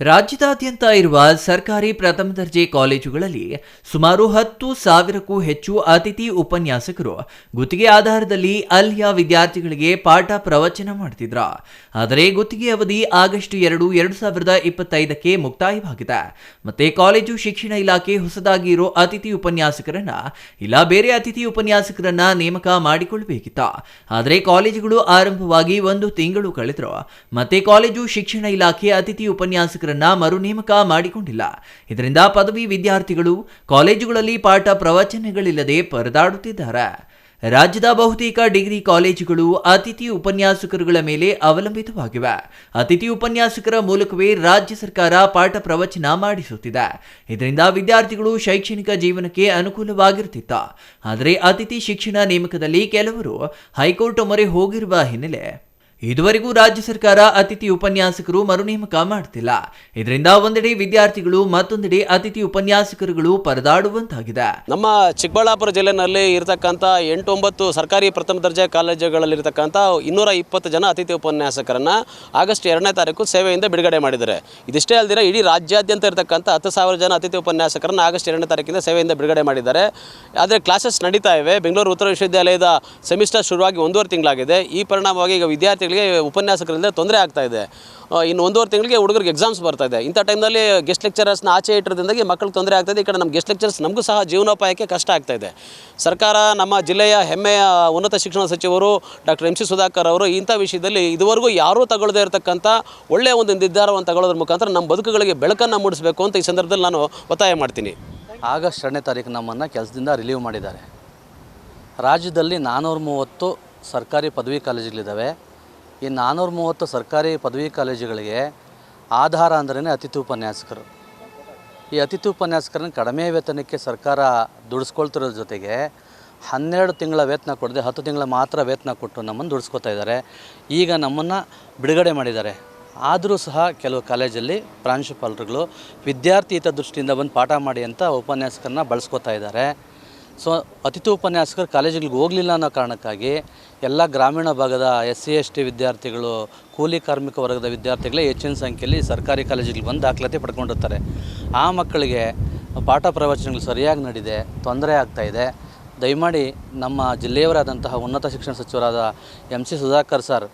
ರಾಜ್ಯದಾದ್ಯಂತ ಇರುವ ಸರ್ಕಾರಿ ಪ್ರಥಮ ದರ್ಜೆ ಕಾಲೇಜುಗಳಲ್ಲಿ ಸುಮಾರು ಹತ್ತು ಸಾವಿರಕ್ಕೂ ಹೆಚ್ಚು ಅತಿಥಿ ಉಪನ್ಯಾಸಕರು ಗುತ್ತಿಗೆ ಆಧಾರದಲ್ಲಿ ಅಲ್ಲಿಯ ವಿದ್ಯಾರ್ಥಿಗಳಿಗೆ ಪಾಠ ಪ್ರವಚನ ಮಾಡ್ತಿದ್ರ ಆದರೆ ಗುತ್ತಿಗೆ ಅವಧಿ ಆಗಸ್ಟ್ ಎರಡು ಎರಡು ಸಾವಿರದ ಇಪ್ಪತ್ತೈದಕ್ಕೆ ಮುಕ್ತಾಯವಾಗಿದೆ. ಮತ್ತೆ ಕಾಲೇಜು ಶಿಕ್ಷಣ ಇಲಾಖೆ ಹೊಸದಾಗಿ ಇರೋ ಅತಿಥಿ ಉಪನ್ಯಾಸಕರನ್ನ ಇಲ್ಲ ಬೇರೆ ಅತಿಥಿ ಉಪನ್ಯಾಸಕರನ್ನ ನೇಮಕ ಮಾಡಿಕೊಳ್ಳಬೇಕಿತ್ತ ಆದರೆ ಕಾಲೇಜುಗಳು ಆರಂಭವಾಗಿ ಒಂದು ತಿಂಗಳು ಕಳೆದ್ರು. ಮತ್ತೆ ಕಾಲೇಜು ಶಿಕ್ಷಣ ಇಲಾಖೆ ಅತಿಥಿ ಉಪನ್ಯಾಸಕರನ್ನ ಮರು ನೇಮಕ ಮಾಡಿಕೊಂಡಿಲ್ಲ. ಇದರಿಂದ ಪದವಿ ವಿದ್ಯಾರ್ಥಿಗಳು ಕಾಲೇಜುಗಳಲ್ಲಿ ಪಾಠ ಪ್ರವಚನಗಳಿಲ್ಲದೆ ಪರದಾಡುತ್ತಿದ್ದಾರೆ. ರಾಜ್ಯದ ಬಹುತೇಕ ಡಿಗ್ರಿ ಕಾಲೇಜುಗಳು ಅತಿಥಿ ಉಪನ್ಯಾಸಕರುಗಳ ಮೇಲೆ ಅವಲಂಬಿತವಾಗಿವೆ. ಅತಿಥಿ ಉಪನ್ಯಾಸಕರ ಮೂಲಕವೇ ರಾಜ್ಯ ಸರ್ಕಾರ ಪಾಠ ಪ್ರವಚನ ಮಾಡಿಸುತ್ತಿದೆ. ಇದರಿಂದ ವಿದ್ಯಾರ್ಥಿಗಳು ಶೈಕ್ಷಣಿಕ ಜೀವನಕ್ಕೆ ಅನುಕೂಲವಾಗಿರುತ್ತಿತ್ತ. ಆದರೆ ಅತಿಥಿ ಶಿಕ್ಷಣ ನೇಮಕದಲ್ಲಿ ಕೆಲವರು ಹೈಕೋರ್ಟ್ ಮೊರೆ ಹೋಗಿರುವ ಹಿನ್ನೆಲೆ ಇದುವರೆಗೂ ರಾಜ್ಯ ಸರ್ಕಾರ ಅತಿಥಿ ಉಪನ್ಯಾಸಕರು ಮರು ನೇಮಕ ಮಾಡ್ತಿಲ್ಲ. ಇದರಿಂದ ಒಂದೆಡೆ ವಿದ್ಯಾರ್ಥಿಗಳು ಮತ್ತೊಂದೆಡೆ ಅತಿಥಿ ಉಪನ್ಯಾಸಕರುಗಳು ಪರದಾಡುವಂತಾಗಿದೆ. ನಮ್ಮ ಚಿಕ್ಕಬಳ್ಳಾಪುರ ಜಿಲ್ಲೆನಲ್ಲಿ ಇರತಕ್ಕಂಥ ಎಂಟೊಂಬತ್ತು ಸರ್ಕಾರಿ ಪ್ರಥಮ ದರ್ಜೆ ಕಾಲೇಜುಗಳಲ್ಲಿರ್ತಕ್ಕಂಥ ಇನ್ನೂರ ಇಪ್ಪತ್ತು ಜನ ಅತಿಥಿ ಉಪನ್ಯಾಸಕರನ್ನು ಆಗಸ್ಟ್ ಎರಡನೇ ತಾರೀಕು ಸೇವೆಯಿಂದ ಬಿಡುಗಡೆ ಮಾಡಿದ್ದಾರೆ. ಇದಿಷ್ಟೇ ಅಲ್ಲದೆ ಇಡೀ ರಾಜ್ಯಾದ್ಯಂತ ಇರತಕ್ಕಂಥ ಹತ್ತು ಸಾವಿರ ಜನ ಅತಿಥಿ ಉಪನ್ಯಾಸಕರನ್ನು ಆಗಸ್ಟ್ ಎರಡನೇ ತಾರೀಕಿಂದ ಸೇವೆಯಿಂದ ಬಿಡುಗಡೆ ಮಾಡಿದ್ದಾರೆ. ಆದರೆ ಕ್ಲಾಸಸ್ ನಡೀತಾ ಇವೆ. ಬೆಂಗಳೂರು ಉತ್ತರ ವಿಶ್ವವಿದ್ಯಾಲಯದ ಸೆಮಿಸ್ಟರ್ ಶುರುವಾಗಿ ಒಂದೂವರೆ ತಿಂಗಳಾಗಿದೆ. ಈ ಪರಿಣಾಮವಾಗಿ ಈಗ ವಿದ್ಯಾರ್ಥಿಗಳಿಗೆ ಉಪನ್ಯಾಸಕರಿಂದ ತೊಂದರೆ ಆಗ್ತಾ ಇದೆ. ಇನ್ನು ಒಂದೂವರೆ ತಿಂಗಳಿಗೆ ಹುಡುಗರಿಗೆ ಎಕ್ಸಾಮ್ಸ್ ಬರ್ತಾ ಇದೆ. ಇಂಥ ಟೈಮ್ನಲ್ಲಿ ಗೆಸ್ಟ್ ಲೆಕ್ಚರರ್ಸ್ನ ಆಚೆ ಇಟ್ಟಿರೋದ್ರಿಂದಾಗಿ ಮಕ್ಕಳಿಗೆ ತೊಂದರೆ ಆಗ್ತಾಯಿದೆ ಈ ಕಡೆ ನಮ್ಮ ಗೆಸ್ಟ್ ಲೆಕ್ಚರ್ಸ್ ನಮಗೂ ಸಹ ಜೀವನೋಪಾಯಕ್ಕೆ ಕಷ್ಟ ಆಗ್ತಾ ಇದೆ. ಸರ್ಕಾರ, ನಮ್ಮ ಜಿಲ್ಲೆಯ ಹೆಮ್ಮೆಯ ಉನ್ನತ ಶಿಕ್ಷಣ ಸಚಿವರು ಡಾಕ್ಟರ್ ಎಂ ಸಿ ಸುಧಾಕರ್ ಅವರು ಇಂಥ ವಿಷಯದಲ್ಲಿ ಇದುವರೆಗೂ ಯಾರೂ ತಗೊಳ್ಳದೇ ಇರತಕ್ಕಂಥ ಒಳ್ಳೆಯ ಒಂದು ನಿರ್ಧಾರವನ್ನು ತಗೊಳ್ಳೋದ್ರ ಮುಖಾಂತರ ನಮ್ಮ ಬದುಕುಗಳಿಗೆ ಬೆಳಕನ್ನು ಮೂಡಿಸಬೇಕು ಅಂತ ಈ ಸಂದರ್ಭದಲ್ಲಿ ನಾನು ಒತ್ತಾಯ ಮಾಡ್ತೀನಿ. ಆಗಸ್ಟ್ ಎರಡನೇ ತಾರೀಕು ನಮ್ಮನ್ನು ಕೆಲಸದಿಂದ ರಿಲೀವ್ ಮಾಡಿದ್ದಾರೆ. ರಾಜ್ಯದಲ್ಲಿ ನಾನ್ನೂರ ಮೂವತ್ತು ಸರ್ಕಾರಿ ಪದವಿ ಕಾಲೇಜುಗಳಿದ್ದಾವೆ. ಈ ನಾನ್ನೂರ ಮೂವತ್ತು ಸರ್ಕಾರಿ ಪದವಿ ಕಾಲೇಜುಗಳಿಗೆ ಆಧಾರ ಅಂದ್ರೇ ಅತಿಥಿ ಉಪನ್ಯಾಸಕರು. ಈ ಅತಿಥಿ ಉಪನ್ಯಾಸಕರನ್ನು ಕಡಿಮೆ ವೇತನಕ್ಕೆ ಸರ್ಕಾರ ದುಡಿಸ್ಕೊಳ್ತಿರೋದ್ರ ಜೊತೆಗೆ ಹನ್ನೆರಡು ತಿಂಗಳ ವೇತನ ಕೊಡದೆ ಹತ್ತು ತಿಂಗಳ ಮಾತ್ರ ವೇತನ ಕೊಟ್ಟು ನಮ್ಮನ್ನು ದುಡಿಸ್ಕೊತಾ ಇದ್ದಾರೆ. ಈಗ ನಮ್ಮನ್ನು ಬಿಡುಗಡೆ ಮಾಡಿದ್ದಾರೆ. ಆದರೂ ಸಹ ಕೆಲವು ಕಾಲೇಜಲ್ಲಿ ಪ್ರಾಂಶುಪಾಲರುಗಳು ವಿದ್ಯಾರ್ಥಿ ಹಿತದೃಷ್ಟಿಯಿಂದ ಬಂದು ಪಾಠ ಮಾಡಿ ಅಂತ ಉಪನ್ಯಾಸಕರನ್ನ ಬಳಸ್ಕೊತಾ ಇದ್ದಾರೆ. ಸೊ ಅತಿಥಿ ಉಪನ್ಯಾಸಕರು ಕಾಲೇಜುಗಳಿಗೆ ಹೋಗಲಿಲ್ಲ ಅನ್ನೋ ಕಾರಣಕ್ಕಾಗಿ ಎಲ್ಲ ಗ್ರಾಮೀಣ ಭಾಗದ ಎಸ್ ಸಿ ಎಸ್ ಟಿ ವಿದ್ಯಾರ್ಥಿಗಳು, ಕೂಲಿ ಕಾರ್ಮಿಕ ವರ್ಗದ ವಿದ್ಯಾರ್ಥಿಗಳೇ ಹೆಚ್ಚಿನ ಸಂಖ್ಯೆಯಲ್ಲಿ ಸರ್ಕಾರಿ ಕಾಲೇಜುಗಳಿಗೆ ಬಂದು ದಾಖಲಾತಿ ಪಡ್ಕೊಂಡಿರ್ತಾರೆ. ಆ ಮಕ್ಕಳಿಗೆ ಪಾಠ ಪ್ರವಚನಗಳು ಸರಿಯಾಗಿ ನಡೆದಿದೆ, ತೊಂದರೆ ಆಗ್ತಾಯಿದೆ ದಯಮಾಡಿ ನಮ್ಮ ಜಿಲ್ಲೆಯವರಾದಂತಹ ಉನ್ನತ ಶಿಕ್ಷಣ ಸಚಿವರಾದ ಎಂ ಸಿ ಸುಧಾಕರ್ ಸರ್,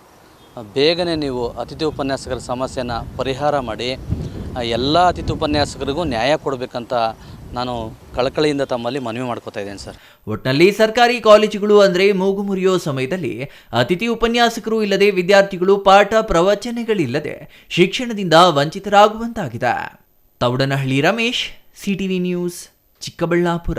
ಬೇಗನೆ ನೀವು ಅತಿಥಿ ಉಪನ್ಯಾಸಕರ ಸಮಸ್ಯೆನ ಪರಿಹಾರ ಮಾಡಿ. ಎಲ್ಲ ಅತಿಥಿ ಉಪನ್ಯಾಸಕರಿಗೂ ನ್ಯಾಯ ಕೊಡಬೇಕಂತ ನಾನು ಕಳಕಳಿಯಿಂದ ತಮ್ಮಲ್ಲಿ ಮನವಿ ಮಾಡ್ಕೋತಾ ಇದ್ದೇನೆ ಸರ್. ಒಟ್ನಲ್ಲಿ ಸರ್ಕಾರಿ ಕಾಲೇಜುಗಳು ಅಂದರೆ ಮೂಗು ಮುರಿಯೋ ಸಮಯದಲ್ಲಿ ಅತಿಥಿ ಉಪನ್ಯಾಸಕರು ಇಲ್ಲದೆ ವಿದ್ಯಾರ್ಥಿಗಳು ಪಾಠ ಪ್ರವಚನಗಳಿಲ್ಲದೆ ಶಿಕ್ಷಣದಿಂದ ವಂಚಿತರಾಗುವಂತಾಗಿದೆ. Taudanahalli Ramesh, CTV news, Chikkaballapur.